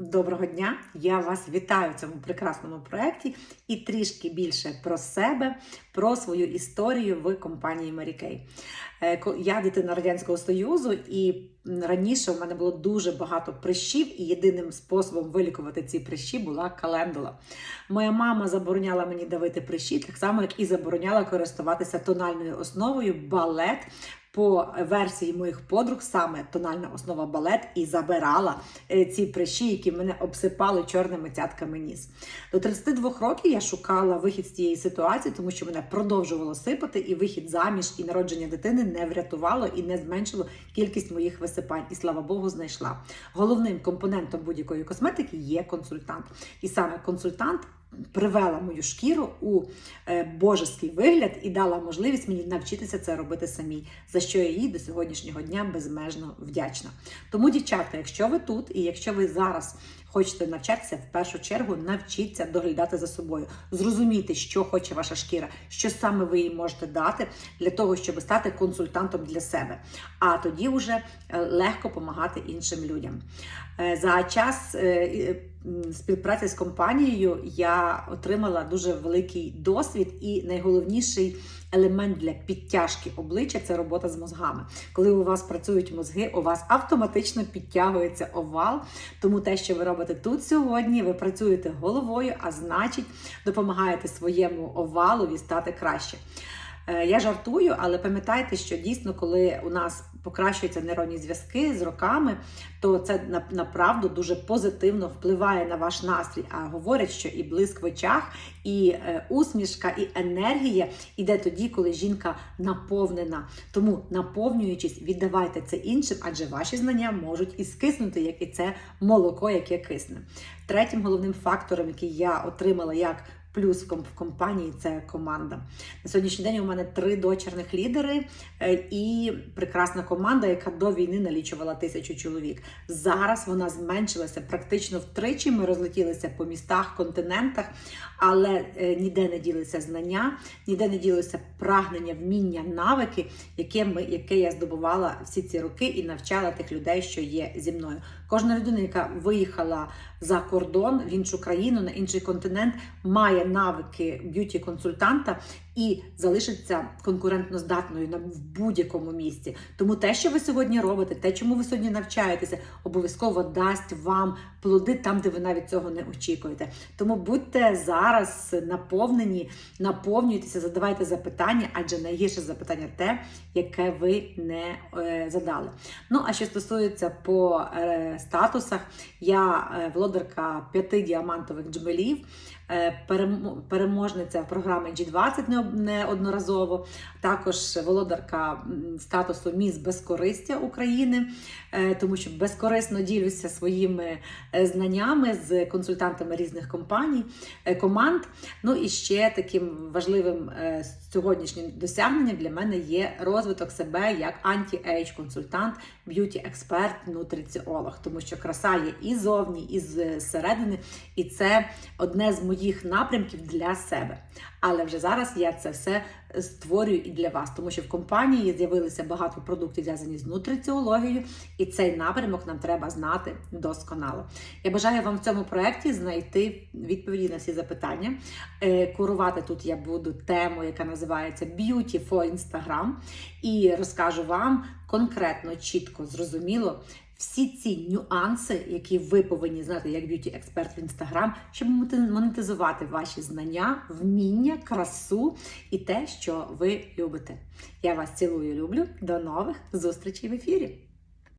Доброго дня! Я вас вітаю в цьому прекрасному проєкті і трішки більше про себе, про свою історію в компанії Mary. Е, Я дитина Радянського Союзу, і раніше в мене було дуже багато прищів, і єдиним способом вилікувати ці прищі була календула. Моя мама забороняла мені давити прищі, так само як і забороняла користуватися тональною основою балет. По версії моїх подруг саме тональна основа балет і забирала е, ці прищі, які мене обсипали чорними цятками ніс. До 32 років я шукала вихід з цієї ситуації, тому що мене продовжувало сипати, і вихід заміж і народження дитини не врятувало і не зменшило кількість моїх висипань. І слава Богу, знайшла. Головним компонентом будь-якої косметики є консультант. І саме консультант. Привела мою шкіру у е, божеский вигляд і дала можливість мені навчитися це робити самій, за що я їй до сьогоднішнього дня безмежно вдячна. Тому, дівчата, якщо ви тут і якщо ви зараз хочете навчатися, в першу чергу навчіться доглядати за собою, зрозумійте, що хоче ваша шкіра, що саме ви їй можете дати для того, щоб стати консультантом для себе. А тоді вже е, легко допомагати іншим людям. Е, За час співпраці з компанією я отримала дуже великий досвід і найголовніший елемент для підтяжки обличчя це робота з мозгами. Коли у вас працюють мозги, у вас автоматично підтягується овал. Тому те, що ви робите тут сьогодні, ви працюєте головою, а значить, допомагаєте своєму овалові стати краще. Е, Я жартую, але пам'ятайте, що дійсно, коли у нас покращуються нейронні зв'язки з роками, то це направду дуже позитивно впливає на ваш настрій. А говорять, що і блиск в очах, і е, усмішка, і енергія іде тоді, коли жінка наповнена. Тому, наповнюючись, віддавайте це іншим, адже ваші знання можуть і скиснути, як і це молоко, яке кисне. Третім головним фактором, який я отримала як плюс в компанії, це команда. На сьогоднішній день у мене три дочерних лідери е, і прекрасна команда, яка до війни налічувала тисячу чоловік. Зараз вона зменшилася практично втричі. Ми розлетілися по містах, континентах, але е, ніде не ділися знання, ніде не ділися прагнення, вміння, навики, яке ми, яке я здобувала всі ці роки і навчала тих людей, що є зі мною. Кожна людина, яка виїхала за кордон в іншу країну, на інший континент, має навики б'юті-консультанта і залишиться конкурентноздатною на в будь-якому місці. Тому те, що ви сьогодні робите, те, чому ви сьогодні навчаєтеся, обов'язково дасть вам плоди там, де ви навіть цього не очікуєте. Тому будьте зараз наповнені, наповнюйтеся, задавайте запитання, адже найгірше запитання те, яке ви не е, задали. Ну а що стосується по е, статусах, я е, володарка п'яти діамантових джмелів. е, Переможниця програми G20 необ- неодноразово, також володарка статусу Міс Безкористя України, е, тому що безкорисно ділюся своїми е, знаннями з консультантами різних компаній, е, команд. Ну і ще таким важливим сьогоднішнім досягненням для мене є розвиток себе як анті-ейдж консультант, б'юті-експерт, нутриціолог, тому що краса є і зовні, і зсередини, і це одне з моїх напрямків для себе. Але вже зараз я це все створюю і для вас, тому що в компанії з'явилися багато продуктів, зв'язані з нутриціологією, і цей напрямок нам треба знати досконало. Я бажаю вам в цьому проєкті знайти відповіді на всі запитання. Е, Курувати тут я буду тему, яка називається Beauty for Instagram, і розкажу вам конкретно, чітко, зрозуміло. Всі ці нюанси, які ви повинні знати як б'юті-експерт в інстаграм, щоб монетизувати ваші знання, вміння, красу і те, що ви любите. Я вас цілую, люблю. До нових зустрічей в ефірі.